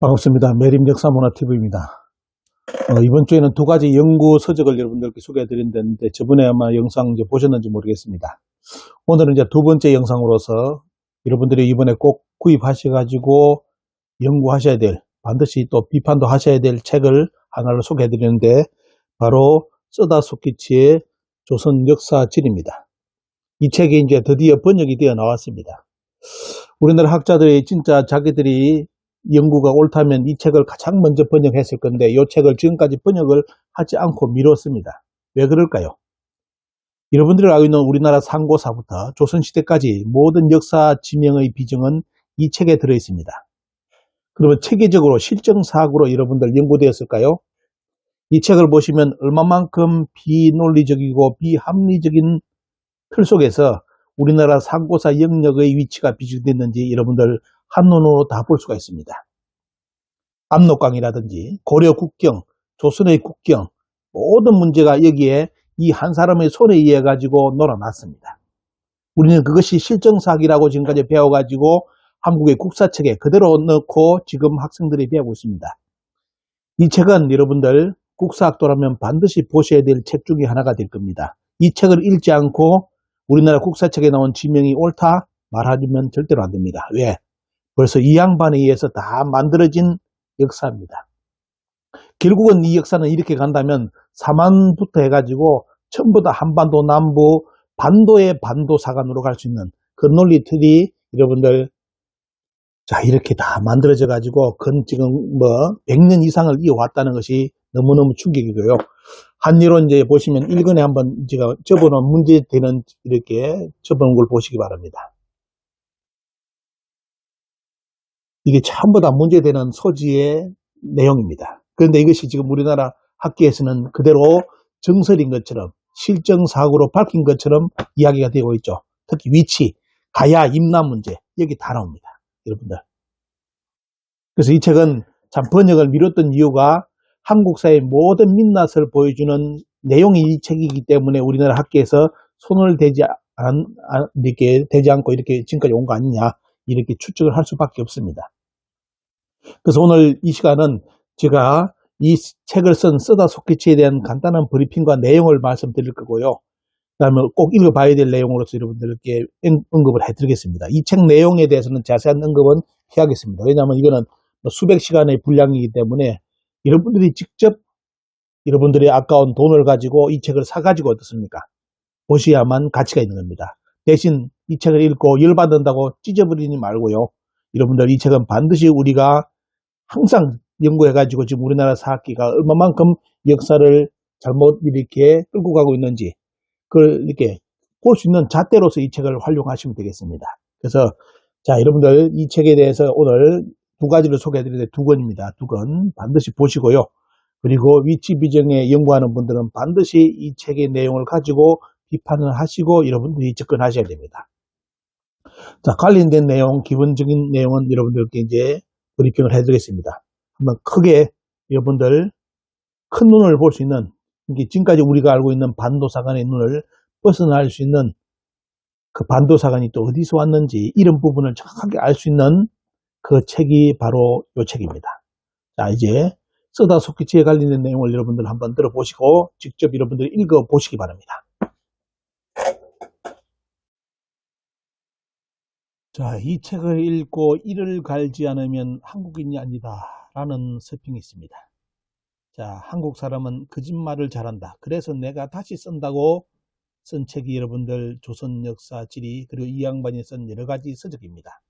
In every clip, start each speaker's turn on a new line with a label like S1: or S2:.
S1: 반갑습니다. 매림 역사문화TV입니다. 어, 이번 주에는 두 가지 연구 서적을 여러분들께 소개해 드린다는데 저번에 아마 영상 이제 보셨는지 모르겠습니다. 오늘은 이제 두 번째 영상으로서 여러분들이 이번에 꼭 구입하셔가지고 연구하셔야 될, 반드시 또 비판도 하셔야 될 책을 하나를 소개해 드리는데 바로 쓰다 소키치의 조선 역사지입니다. 이 책이 이제 드디어 번역이 되어 나왔습니다. 우리나라 학자들이 진짜 자기들이 연구가 옳다면 이 책을 가장 먼저 번역했을 건데 이 책을 지금까지 번역을 하지 않고 미뤘습니다. 왜 그럴까요? 여러분들이 알고 있는 우리나라 상고사부터 조선시대까지 모든 역사 지명의 비정은 이 책에 들어 있습니다. 그러면 체계적으로 실정사학으로 여러분들 연구되었을까요? 이 책을 보시면 얼마만큼 비논리적이고 비합리적인 틀 속에서 우리나라 상고사 영역의 위치가 비중됐는지 여러분들 한눈으로 다 볼 수가 있습니다. 압록강이라든지 고려 국경, 조선의 국경 모든 문제가 여기에 이 한 사람의 손에 의해 가지고 놀아났습니다. 우리는 그것이 실정사학이라고 지금까지 배워가지고 한국의 국사책에 그대로 넣고 지금 학생들이 배우고 있습니다. 이 책은 여러분들 국사학도라면 반드시 보셔야 될 책 중에 하나가 될 겁니다. 이 책을 읽지 않고 우리나라 국사책에 나온 지명이 옳다 말하면 절대로 안 됩니다. 왜? 벌써 이 양반에 의해서 다 만들어진 역사입니다. 결국은 이 역사는 이렇게 간다면 사만부터 해가지고 전부 다 한반도 남부 반도의 반도 사관으로 갈 수 있는 그 논리 틀이 여러분들 자 이렇게 다 만들어져 가지고 근 지금 뭐 100년 이상을 이어왔다는 것이 너무너무 충격이고요. 한일로 이제 보시면 1권에 한번 제가 접어놓은 문제 되는 이렇게 접어놓은 걸 보시기 바랍니다. 이게 전부 다 문제되는 소지의 내용입니다. 그런데 이것이 지금 우리나라 학계에서는 그대로 정설인 것처럼 실정사고로 밝힌 것처럼 이야기가 되고 있죠. 특히 위치, 가야, 임나 문제 여기 다 나옵니다. 여러분들. 그래서 이 책은 참 번역을 미뤘던 이유가 한국사의 모든 민낯을 보여주는 내용이 이 책이기 때문에 우리나라 학계에서 손을 대지 않, 이렇게 되지 않고 이렇게 지금까지 온 거 아니냐 이렇게 추측을 할 수밖에 없습니다. 그래서 오늘 이 시간은 제가 이 책을 쓴 쓰다 소키치에 대한 간단한 브리핑과 내용을 말씀드릴 거고요. 그 다음에 꼭 읽어봐야 될 내용으로서 여러분들께 언급을 해드리겠습니다. 이 책 내용에 대해서는 자세한 언급은 피하겠습니다. 왜냐하면 이거는 뭐 수백 시간의 분량이기 때문에 여러분들이 직접 여러분들이 아까운 돈을 가지고 이 책을 사가지고 어떻습니까? 보셔야만 가치가 있는 겁니다. 대신 이 책을 읽고 열받는다고 찢어버리지 말고요. 여러분들 이 책은 반드시 우리가 항상 연구해가지고 지금 우리나라 사학기가 얼마만큼 역사를 잘못 이렇게 끌고 가고 있는지 그걸 이렇게 볼 수 있는 잣대로서 이 책을 활용하시면 되겠습니다. 그래서 자 여러분들 이 책에 대해서 오늘 두 가지를 소개해드리는데 두 권입니다. 두 권 반드시 보시고요. 그리고 위치 비정에 연구하는 분들은 반드시 이 책의 내용을 가지고 비판을 하시고 여러분들이 접근하셔야 됩니다. 자, 관련된 내용, 기본적인 내용은 여러분들께 이제 브리핑을 해드리겠습니다. 한번 크게 여러분들 큰 눈을 볼 수 있는, 지금까지 우리가 알고 있는 반도사관의 눈을 벗어날 수 있는 그 반도사관이 또 어디서 왔는지 이런 부분을 정확하게 알 수 있는 그 책이 바로 이 책입니다. 자, 이제 쓰다 속기치에 관련된 내용을 여러분들 한번 들어보시고 직접 여러분들 읽어보시기 바랍니다. 자, 이 책을 읽고 이를 갈지 않으면 한국인이 아니다 라는 서평이 있습니다. 자, 한국 사람은 거짓말을 잘한다. 그래서 내가 다시 쓴다고 쓴 책이 여러분들 조선 역사 지리 그리고 이 양반이 쓴 여러 가지 서적입니다.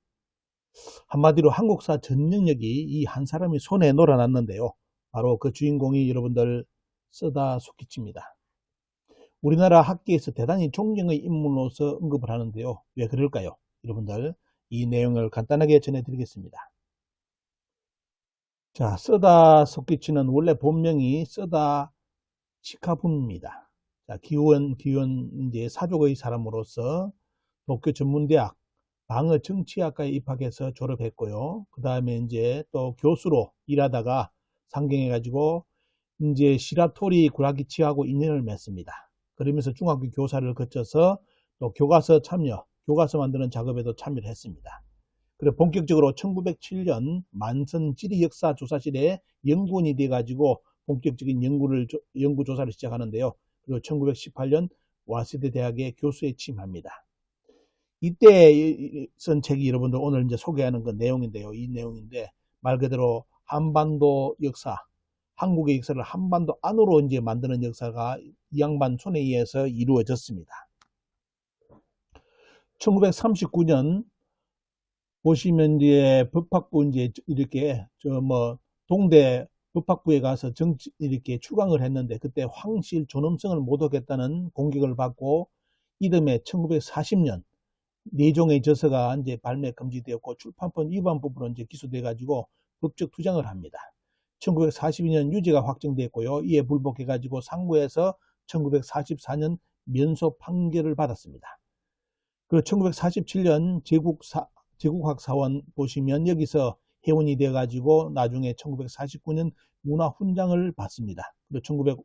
S1: 한마디로 한국사 전 영역이 이 한 사람이 손에 놀아놨는데요. 바로 그 주인공이 여러분들 쓰다 소키치입니다. 우리나라 학계에서 대단히 존경의 인물로서 언급을 하는데요. 왜 그럴까요? 여러분들 이 내용을 간단하게 전해드리겠습니다. 자, 쓰다 소키치는 원래 본명이 쓰다 시카분입니다. 자, 기원, 기원, 이제 사족의 사람으로서 도쿄 전문대학 방어 정치학과에 입학해서 졸업했고요. 그 다음에 이제 또 교수로 일하다가 상경해가지고 이제 시라토리 구라기치하고 인연을 맺습니다. 그러면서 중학교 교사를 거쳐서 또 교과서 참여, 교과서 만드는 작업에도 참여를 했습니다. 그래 본격적으로 1907년 만선 지리 역사 조사실에 연구원이 돼 가지고 본격적인 연구를 조- 연구 조사를 시작하는데요. 그리고 1918년 와세대 대학의 교수에 취임합니다. 이때 쓴 책이 여러분들 오늘 이제 소개하는 그 내용인데요. 이 내용인데 말 그대로 한반도 역사, 한국의 역사를 한반도 안으로 이제 만드는 역사가 이 양반 손에 의해서 이루어졌습니다. 1939년 보시면 이제 법학부 이제 이렇게 저 뭐 동대 법학부에 가서 정치 이렇게 출강을 했는데 그때 황실 존엄성을 모독했다는 공격을 받고 이듬해 1940년 내종의 저서가 이제 발매 금지되었고 출판권 위반법으로 이제 기소돼 가지고 법적 투쟁을 합니다. 1942년 유죄가 확정됐고요. 이에 불복해 가지고 상고에서 1944년 면소 판결을 받았습니다. 그리고 1947년 제국 사, 제국학 사원 보시면 여기서 회원이 되어 가지고 나중에 1949년 문화훈장을 받습니다. 그리고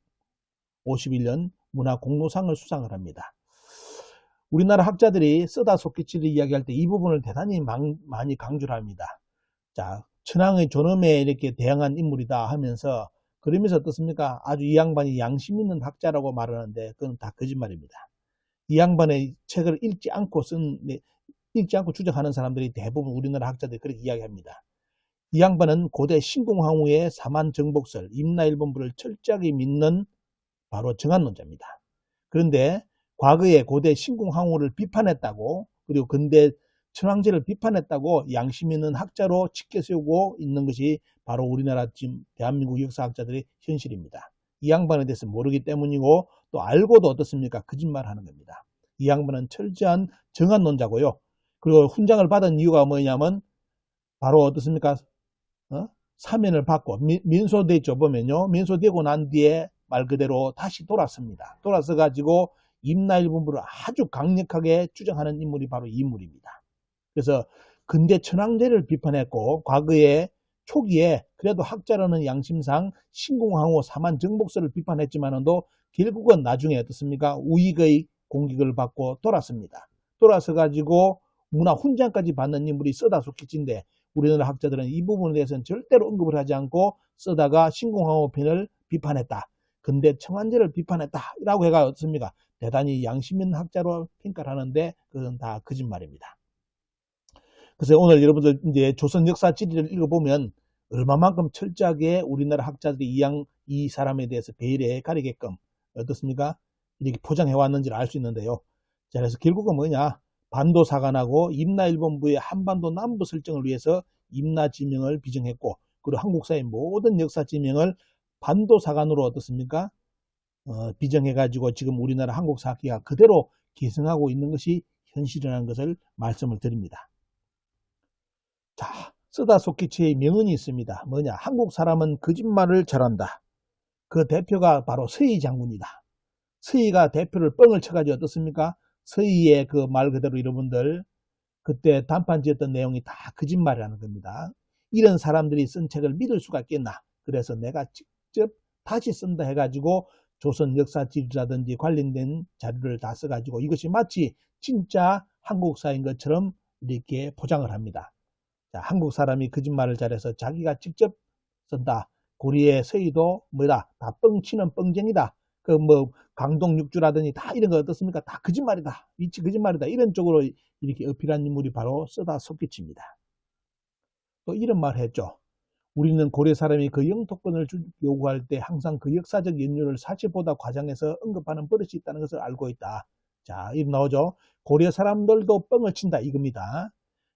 S1: 1951년 문화공로상을 수상을 합니다. 우리나라 학자들이 쓰다 속기치를 이야기할 때 이 부분을 대단히 망- 많이 강조를 합니다. 자, 천황의 존엄에 이렇게 대항한 인물이다 하면서 그러면서 어떻습니까? 아주 이 양반이 양심 있는 학자라고 말하는데 그건 다 거짓말입니다. 이 양반의 책을 읽지 않고 쓴 네, 읽지 않고 추적하는 사람들이 대부분 우리나라 학자들이 그렇게 이야기합니다. 이 양반은 고대 신공항후의 사만 정복설, 임나일본부를 철저하게 믿는 바로 정한론자입니다. 그런데 과거에 고대 신공항후를 비판했다고 그리고 근대 천황제를 비판했다고 양심 있는 학자로 치켜세우고 있는 것이 바로 우리나라 지금 대한민국 역사학자들의 현실입니다. 이 양반에 대해서 모르기 때문이고 또 알고도 어떻습니까? 거짓말하는 겁니다. 이 양반은 철저한 정한론자고요. 그리고 훈장을 받은 이유가 뭐냐면 바로 어떻습니까? 어? 사면을 받고 민- 민소됐죠 보면요. 민소되고 난 뒤에 말 그대로 다시 돌았습니다. 돌아서 가지고 임나일본부를 아주 강력하게 주장하는 인물이 바로 이 인물입니다. 그래서 근대 천황제를 비판했고 과거에 초기에 그래도 학자라는 양심상 신공항호 사만 정복설을 비판했지만도 결국은 나중에 어떻습니까? 우익의 공격을 받고 돌았습니다. 돌아서 가지고 문화 훈장까지 받는 인물이 쓰다 소키치인데 우리나라 학자들은 이 부분에 대해서는 절대로 언급을 하지 않고 쓰다가 신공항호 편을 비판했다. 근대 청한제를 비판했다. 라고 해가 어떻습니까? 대단히 양심 있는 학자로 평가를 하는데 그건 다 거짓말입니다. 그래서 오늘 여러분들 이제 조선 역사 지리를 읽어보면 얼마만큼 철저하게 우리나라 학자들이 이, 양, 이 사람에 대해서 배려해 가리게끔 어떻습니까? 이렇게 포장해 왔는지를 알 수 있는데요. 자, 그래서 결국은 뭐냐? 반도 사관하고 임나일본부의 한반도 남부 설정을 위해서 임나 지명을 비정했고, 그리고 한국사의 모든 역사 지명을 반도 사관으로 어떻습니까? 어, 비정해가지고 지금 우리나라 한국사학계가 그대로 계승하고 있는 것이 현실이라는 것을 말씀을 드립니다. 자, 쓰다 소키치의 명언이 있습니다. 뭐냐? 한국 사람은 거짓말을 잘한다. 그 대표가 바로 서희 장군이다. 서희가 대표를 뻥을 쳐가지고 어떻습니까? 서희의 그 말 그대로 여러분들 그때 단판 지었던 내용이 다 거짓말이라는 겁니다. 이런 사람들이 쓴 책을 믿을 수가 있겠나? 그래서 내가 직접 다시 쓴다 해가지고 조선 역사지라든지 관련된 자료를 다 써가지고 이것이 마치 진짜 한국사인 것처럼 이렇게 포장을 합니다. 자, 한국 사람이 거짓말을 잘해서 자기가 직접 쓴다. 고리의 서희도 뭐다? 다 뻥치는 뻥쟁이다. 그 뭐 강동 육주라든지 다 이런 거 어떻습니까? 다 거짓말이다. 위치 거짓말이다. 이런 쪽으로 이렇게 어필한 인물이 바로 쓰다 속기치입니다. 또 이런 말 했죠. 우리는 고려 사람이 그 영토권을 주- 요구할 때 항상 그 역사적 연유를 사실보다 과장해서 언급하는 버릇이 있다는 것을 알고 있다. 자, 이름 나오죠. 고려 사람들도 뻥을 친다 이겁니다.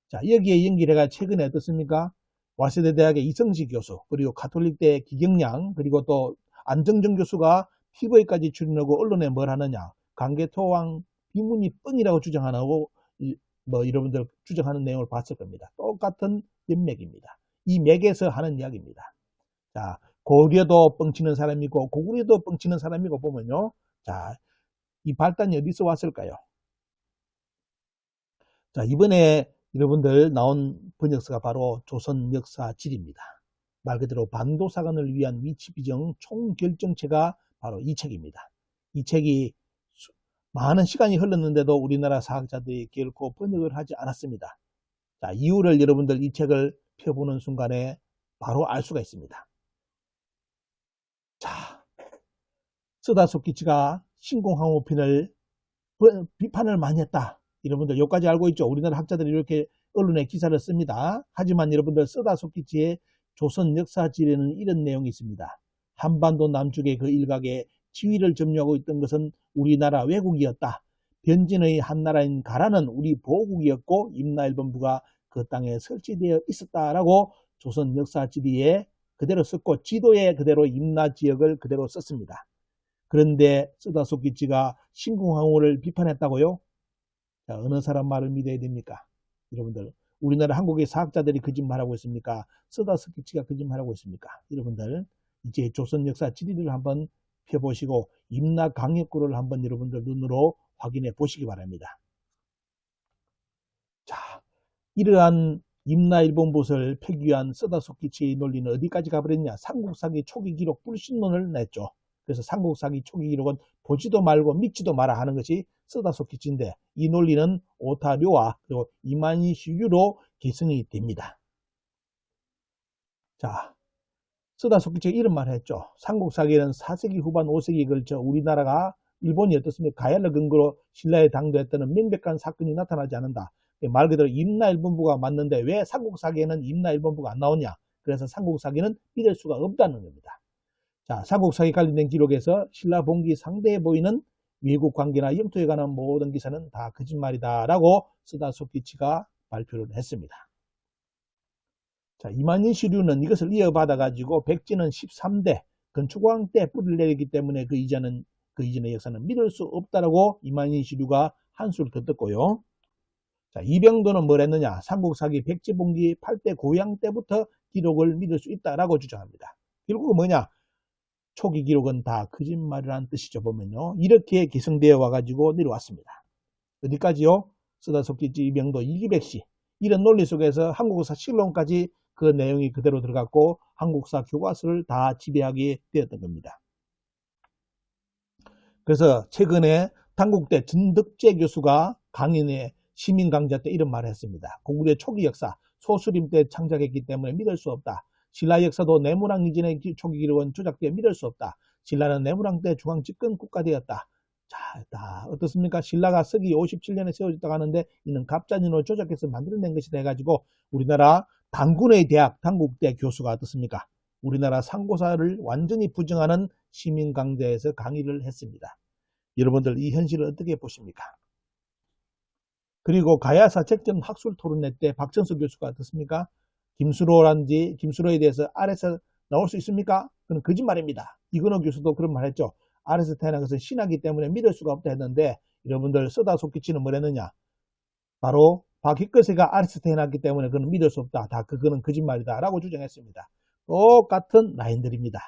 S1: 자, 여기에 연결해가 최근에 어떻습니까? 와세대 대학의 이성식 교수, 그리고 가톨릭대 기경량, 그리고 또 안정정 교수가 TV까지 출연하고 언론에 뭘 하느냐. 강계토왕 비문이 뻥이라고 주장하고, 이- 뭐, 여러분들 주장하는 내용을 봤을 겁니다. 똑같은 연맥입니다. 이 맥에서 하는 이야기입니다. 자, 고려도 뻥치는 사람이고, 고구려도 뻥치는 사람이고 보면요. 자, 이 발단이 어디서 왔을까요? 자, 이번에 여러분들 나온 번역서가 바로 조선 역사 지리입니다. 말 그대로 반도사관을 위한 위치 비정 총결정체가 바로 이 책입니다. 이 책이 수- 많은 시간이 흘렀는데도 우리나라 사학자들이 결코 번역을 하지 않았습니다. 자, 이유를 여러분들 이 책을 펴보는 순간에 바로 알 수가 있습니다. 자, 쓰다소키치가 신공항우편을 비판을 많이 했다. 여러분들 여기까지 알고 있죠? 우리나라 학자들이 이렇게 언론에 기사를 씁니다. 하지만 여러분들 쓰다소키치의 조선 역사지에는 이런 내용이 있습니다. 한반도 남쪽의 그 일각에 지위를 점유하고 있던 것은 우리나라 왜국이었다. 변진의 한나라인 가라는 우리 보국이었고 임나일본부가 그 땅에 설치되어 있었다라고 조선 역사지리에 그대로 썼고 지도에 그대로 임나 지역을 그대로 썼습니다. 그런데 쓰다소키치가 신궁항우를 비판했다고요? 자, 어느 사람 말을 믿어야 됩니까? 여러분들 우리나라 한국의 사학자들이 거짓말하고 있습니까? 쓰다소키치가 거짓말하고 있습니까? 여러분들 이제 조선 역사 지리를 한번 펴보시고 임나 강역구를 한번 여러분들 눈으로 확인해 보시기 바랍니다. 자, 이러한 임나 일본 봇을 펴기 위한 쓰다소키치의 논리는 어디까지 가버렸냐? 삼국사기 초기 기록 불신론을 냈죠. 그래서 삼국사기 초기 기록은 보지도 말고 믿지도 마라 하는 것이 쓰다소키치인데 이 논리는 오타료와 그리고 이만시유로 기승이 됩니다. 자, 쓰다소키치가 이런 말을 했죠. 삼국사기에는 4세기 후반 5세기에 걸쳐 우리나라가 일본이 어떻습니까? 가야를 근거로 신라에 당도했다는 명백한 사건이 나타나지 않는다. 말 그대로 임나일본부가 맞는데 왜 삼국사기에는 임나일본부가 안 나오냐? 그래서 삼국사기는 믿을 수가 없다는 겁니다. 자, 삼국사기 관련된 기록에서 신라 봉기 상대해 보이는 외국 관계나 영토에 관한 모든 기사는 다 거짓말이다라고 쓰다소키치가 발표를 했습니다. 자, 이만희 시류는 이것을 이어받아 가지고 백제는 13대 건축왕 때 뿌리를 내리기 때문에 그 이전은 그 이전의 역사는 믿을 수 없다라고 이만희 시류가 한 수를 더 떴고요. 자, 이병도는 뭘 했느냐? 삼국사기 백제봉기 8대 고향 때부터 기록을 믿을 수 있다라고 주장합니다. 결국은 뭐냐? 초기 기록은 다 거짓말이라는 뜻이죠. 보면요. 이렇게 기성되어 와가지고 내려왔습니다. 어디까지요? 쓰다속기지 이병도 이기백시 이런 논리 속에서 한국사 실론까지 그 내용이 그대로 들어갔고 한국사 교과서를 다 지배하게 되었던 겁니다. 그래서 최근에 당국대 전덕재 교수가 강인의 시민 강좌 때 이런 말을 했습니다. 고구려 초기 역사 소수림 때 창작했기 때문에 믿을 수 없다. 신라 역사도 내무랑 이전의 초기 기록은 조작되어 믿을 수 없다. 신라는 내무랑 때 중앙 집권 국가되었다. 자, 다 어떻습니까? 신라가 서기 57년에 세워졌다고 하는데 이는 갑자년으로 조작해서 만들어낸 것이 돼가지고 우리나라 당군의 대학 당국대 교수가 어떻습니까? 우리나라 상고사를 완전히 부정하는 시민 강좌에서 강의를 했습니다. 여러분들 이 현실을 어떻게 보십니까? 그리고 가야사 책정 학술 토론회 때 박정수 교수가 어떻습니까? 김수로란지 김수로에 대해서 아래서 나올 수 있습니까? 그건 거짓말입니다. 이근호 교수도 그런 말 했죠. 아래서 태어난 것은 신하기 때문에 믿을 수가 없다 했는데 여러분들 쓰다 속기치는 뭘 했느냐? 바로 박희거세가 아래서 태어났기 때문에 그는 믿을 수 없다. 다 그거는 거짓말이다. 라고 주장했습니다. 똑같은 라인들입니다.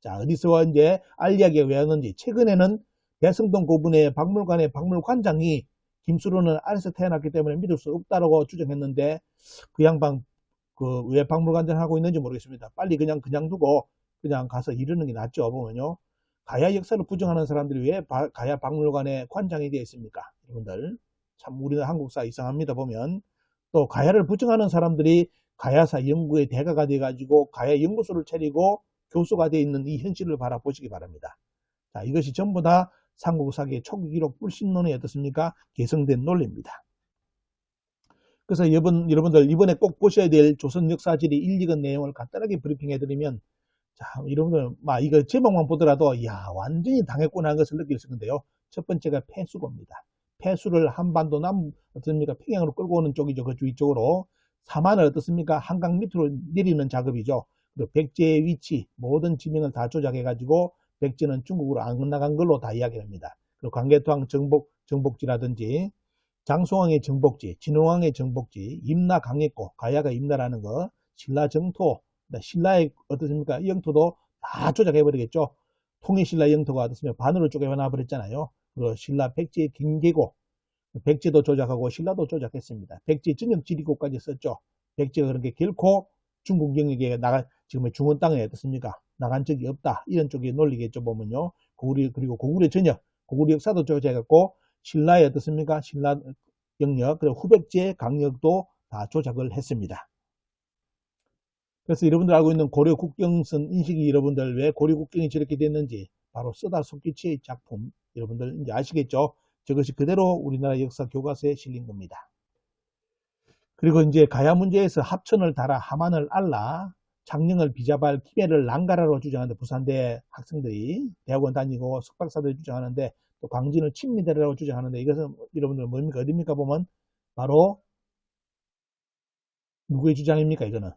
S1: 자, 어디서 이제 알리하게 외웠는지 최근에는 대성동 고분의 박물관의 박물관장이 김수로는 아래서 태어났기 때문에 믿을 수 없다라고 주장했는데 그 양반 그 왜 박물관장 하고 있는지 모르겠습니다. 빨리 그냥 그냥 두고 그냥 가서 이르는 게 낫죠. 보면요. 가야 역사를 부정하는 사람들이 왜 바, 가야 박물관의 관장이 되어 있습니까? 여러분들 참 우리는 한국사 이상합니다. 보면 또 가야를 부정하는 사람들이 가야사 연구의 대가가 돼가지고 가야 연구소를 차리고 교수가 되어 있는 이 현실을 바라보시기 바랍니다. 자, 이것이 전부 다 삼국사기의 초기 기록 불신론이 어떻습니까? 개성된 논리입니다. 그래서 여러분, 여러분들 이번에 꼭 보셔야 될 조선 역사지리 1, 2권 내용을 간단하게 브리핑해드리면 자, 여러분들, 막 이거 제목만 보더라도 야 완전히 당했구나 하는 것을 느낄 수 있는데요. 첫 번째가 폐수고입니다. 폐수를 한반도 남 어떻습니까? 평양으로 끌고 오는 쪽이죠. 그쪽 이쪽으로 사만을 어떻습니까? 한강 밑으로 내리는 작업이죠. 그리고 백제의 위치 모든 지명을 다 조작해가지고 백제는 중국으로 안 나간 걸로 다 이야기합니다. 그리고 광개토왕 정복 정복지라든지 장송왕의 정복지, 진흥왕의 정복지, 임나 강했고 가야가 임나라는 거, 신라 정토, 신라의 어떻습니까? 영토도 다 조작해버리겠죠. 통일신라 영토가 어떻습니까? 반으로 쪼개나 버렸잖아요. 그리고 신라 백제 김계고, 백제도 조작하고 신라도 조작했습니다. 백제 전역 지리고까지 썼죠. 백제가 그런 게 결코 중국 영역에 나가, 지금 중원 땅에 어떻습니까? 나간 적이 없다. 이런 쪽이 논리겠죠. 보면요. 고구려, 그리고 고구려 전역, 고구려 역사도 조작했고, 신라의 어떻습니까? 신라 영역, 그리고 후백제 강력도 다 조작을 했습니다. 그래서 여러분들 알고 있는 고려 국경선 인식이 여러분들 왜 고려 국경이 저렇게 됐는지 바로 쓰다 속기치의 작품 여러분들 이제 아시겠죠? 저것이 그대로 우리나라 역사 교과서에 실린 겁니다. 그리고 이제 가야 문제에서 합천을 달아 하만을 알라 장령을 비자발 기배를 랑가라로 주장하는데 부산대 학생들이 대학원 다니고 석박사들이 주장하는데 또 광진을 친미대라고 주장하는데 이것은 여러분들 뭡니까? 어딥니까? 보면 바로 누구의 주장입니까? 이거는.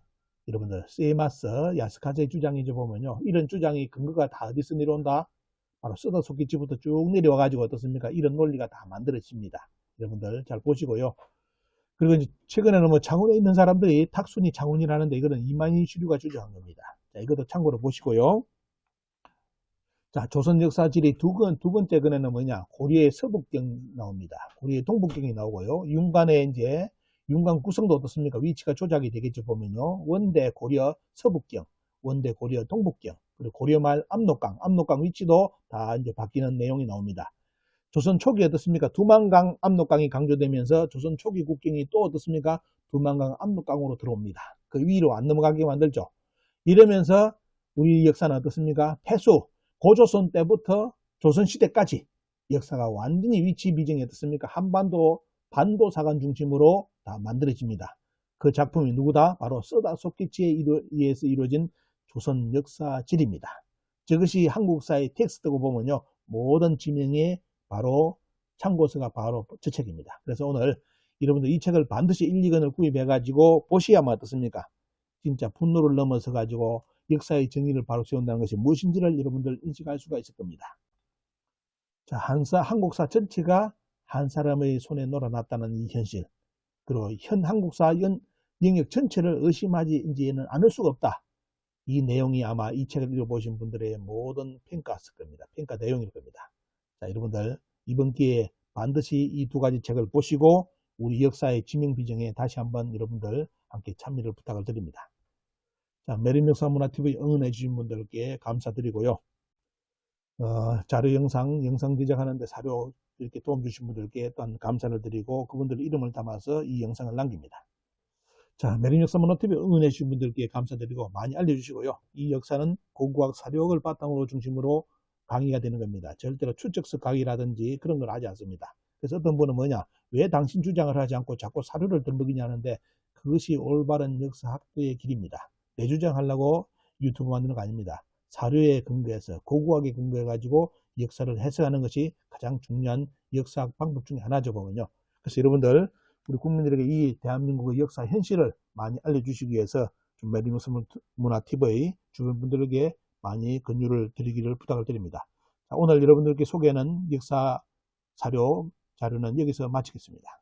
S1: 여러분들 세마스 야스카제의 주장이죠 보면요. 이런 주장이 근거가 다 어디서 내려온다? 바로 쓰다 속기치부터 쭉 내려와 가지고 어떻습니까? 이런 논리가 다 만들어집니다. 여러분들 잘 보시고요 그리고 이제 최근에는 뭐 창원에 있는 사람들이 탁순이 창원이라는데 이거는 이만희 주류가 주장한 겁니다 자 이것도 참고로 보시고요 자, 조선 역사 지리 두, 건, 두 번째 근에는 뭐냐? 고려의 서북경 나옵니다. 고려의 동북경이 나오고요. 윤관의 이제, 윤관 구성도 어떻습니까? 위치가 조작이 되겠죠, 보면요. 원대 고려 서북경, 원대 고려 동북경, 그리고 고려말 압록강, 압록강 위치도 다 이제 바뀌는 내용이 나옵니다. 조선 초기 어떻습니까? 두만강, 압록강이 강조되면서 조선 초기 국경이 또 어떻습니까? 두만강, 압록강으로 들어옵니다. 그 위로 안 넘어가게 만들죠. 이러면서 우리 역사는 어떻습니까? 폐수, 고조선 때부터 조선시대까지 역사가 완전히 위치 비정이 어떻습니까? 한반도 반도 사관 중심으로 다 만들어집니다. 그 작품이 누구다? 바로 쓰다 속기치에 의해서 이루어진 조선 역사지입니다. 저것이 한국사의 텍스트고 보면요. 모든 지명의 바로 참고서가 바로 저 책입니다. 그래서 오늘 여러분들 이 책을 반드시 1, 2권을 구입해 가지고 보셔야만 어떻습니까? 진짜 분노를 넘어서 가지고 역사의 정의를 바로 세운다는 것이 무엇인지를 여러분들 인식할 수가 있을 겁니다. 자, 한사, 한국사 전체가 한 사람의 손에 놀아났다는 이 현실. 그리고 현 한국사 연, 영역 전체를 의심하지는 않을 수가 없다. 이 내용이 아마 이 책을 읽어보신 분들의 모든 평가였을 겁니다. 평가 내용일 겁니다. 자, 여러분들 이번 기회에 반드시 이 두 가지 책을 보시고 우리 역사의 지명 비정에 다시 한번 여러분들 함께 참여를 부탁을 드립니다. 자, 메리명사문화TV 응원해 주신 분들께 감사드리고요. 어, 자료 영상, 영상 제작하는데 사료 이렇게 도움 주신 분들께 또한 감사를 드리고 그분들 이름을 담아서 이 영상을 남깁니다. 자, 메리명사문화TV 응원해 주신 분들께 감사드리고 많이 알려주시고요. 이 역사는 고고학 사료를 바탕으로 중심으로 강의가 되는 겁니다. 절대로 추적석 강의라든지 그런 걸 하지 않습니다. 그래서 어떤 분은 뭐냐, 왜 당신 주장을 하지 않고 자꾸 사료를 덜먹이냐는데 그것이 올바른 역사 학도의 길입니다. 내 주장하려고 유튜브 만드는 거 아닙니다. 사료에 근거해서 고고하게 근거해 가지고 역사를 해석하는 것이 가장 중요한 역사학 방법 중에 하나죠 보면요. 그래서 여러분들 우리 국민들에게 이 대한민국의 역사 현실을 많이 알려주시기 위해서 좀 메리노스 문화 TV 주변 분들에게 많이 권유를 드리기를 부탁을 드립니다. 자, 오늘 여러분들께 소개하는 역사 사료 자료는 여기서 마치겠습니다.